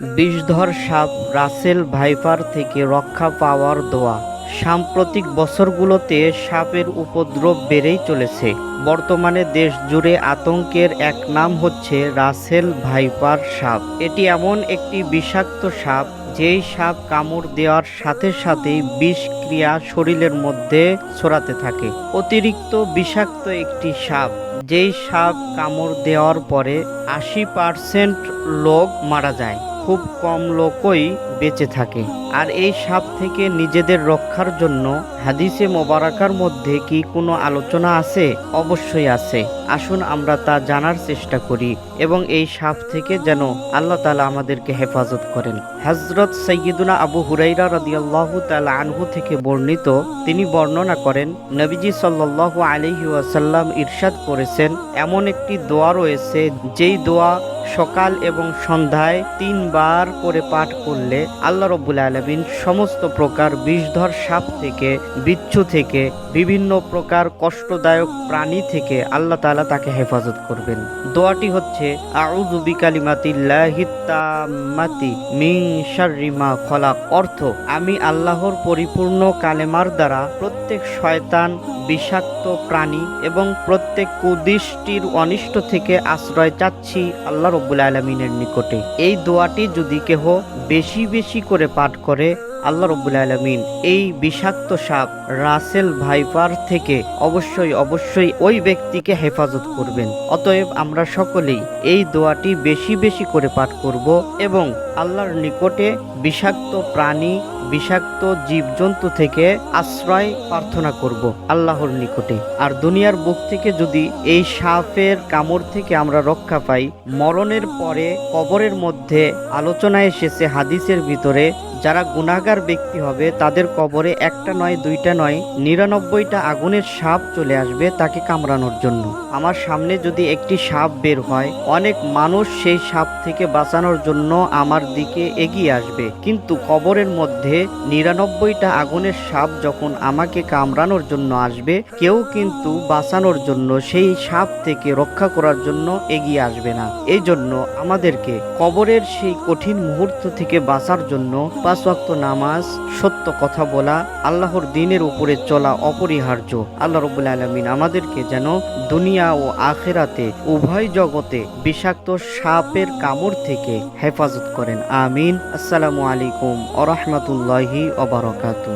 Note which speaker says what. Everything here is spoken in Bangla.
Speaker 1: বিষধর সাপ রাসেল ভাইপার থেকে রক্ষা পাওয়ার দোয়া। সাম্প্রতিক বছরগুলোতে সাপের উপদ্রব বেড়েই চলেছে। বর্তমানে দেশ জুড়ে আতঙ্কের এক নাম হচ্ছে রাসেল ভাইপার সাপ। এটি এমন একটি বিষাক্ত সাপ, যেই সাপ কামড় দেওয়ার সাথে সাথেই বিষ ক্রিয়া শরীরের মধ্যে ছড়াতে থাকে। অতিরিক্ত বিষাক্ত একটি সাপ, যেই সাপ কামড় দেওয়ার পরে আশি পার্সেন্ট লোক মারা যায়। খুব কম লোকই বেঁচে থাকে। আর এই সাপ থেকে নিজেদের রক্ষার জন্য হাদিসে মোবারকার মধ্যে কি কোনো আলোচনা আছে? অবশ্যই আছে। আসুন আমরা তা জানার চেষ্টা করি এবং এই সাপ থেকে যেন আল্লাহ তালা আমাদেরকে হেফাজত করেন। হজরত সৈয়দুনা আবু হুরাইরা রদিয়াল্লাহু তালা আনহু থেকে বর্ণিত তিনি বর্ণনা করেন, নবীজি সাল্লাল্লাহু আলাইহি ওয়াসাল্লাম ইরশাদ করেছেন, এমন একটি দোয়া রয়েছে যেই দোয়া সকাল এবং সন্ধ্যায় তিনবার করে পাঠ করলে আল্লাহ রব্বুল আলমিন সমস্ত প্রকার বিষধর সাপ থেকে, বিচ্ছু থেকে, বিভিন্ন প্রকার কষ্টদায়ক প্রাণী থেকে আল্লাহ তাআলা তাকে হেফাজত করবেন। দোয়াটি হচ্ছে শাররি খলাক। অর্থ, আমি আল্লাহর পরিপূর্ণ কালেমার দ্বারা প্রত্যেক শয়তান, বিষাক্ত প্রাণী এবং প্রত্যেক কুদৃষ্টির অনিষ্ট থেকে আশ্রয় চাচ্ছি আল্লাহ রব্বুল আলমিনের নিকটে। এই দোয়াটি যদি কেহ বেশি বেশি করে পাঠ করে আল্লাহ রব্বুল আলমিন এই বিষাক্ত সাপ রাসেল ভাইপার থেকে অবশ্যই অবশ্যই ওই ব্যক্তিকে হেফাজত করবেন। অতএব আমরা সকলেই এই দোয়াটি বেশি বেশি করে পাঠ করব এবং আল্লাহর নিকটে বিষাক্ত প্রাণী, বিষাক্ত জীবজন্তু থেকে আশ্রয় প্রার্থনা করব আল্লাহর নিকটে। আর দুনিয়ার বুক থেকে যদি এই সাপের কামড় থেকে আমরা রক্ষা পাই, মরণের পরে কবরের মধ্যে আলোচনা এসেছে হাদিসের ভিতরে, যারা গুণাগার ব্যক্তি হবে, তাদের কবরে একটা নয়, দুইটা নয়, নিরানব্বইটা আগুনের সাপ চলে আসবে তাকে কামড়ানোর জন্য। আমার সামনে যদি একটি সাপ বের হয়, অনেক মানুষ সেই সাপ থেকে বাঁচানোর জন্য আমার দিকে এগিয়ে আসবে। কিন্তু কবরের মধ্যে নিরানব্বইটা আগুনের সাপ যখন আমাকে কামড়ানোর জন্য আসবে, কেউ কিন্তু বাঁচানোর জন্য সেই সাপ থেকে রক্ষা করার জন্য এগিয়ে আসবে না। এই জন্য আমাদেরকে কবরের সেই কঠিন মুহূর্ত থেকে বাঁচার জন্য পাঁচ নামাজ, সত্য কথা বলা, আল্লাহর দিনের উপরে চলা অপরিহার্য। আল্লাহ রবুল আলমিন আমাদেরকে যেন দুনিয়া ও আখেরাতে উভয় জগতে বিষাক্ত সাপের কামড় থেকে হেফাজত করেন আমিন। আসসালামু আলাইকুম আরহামতুল্লাহি অবরকাতু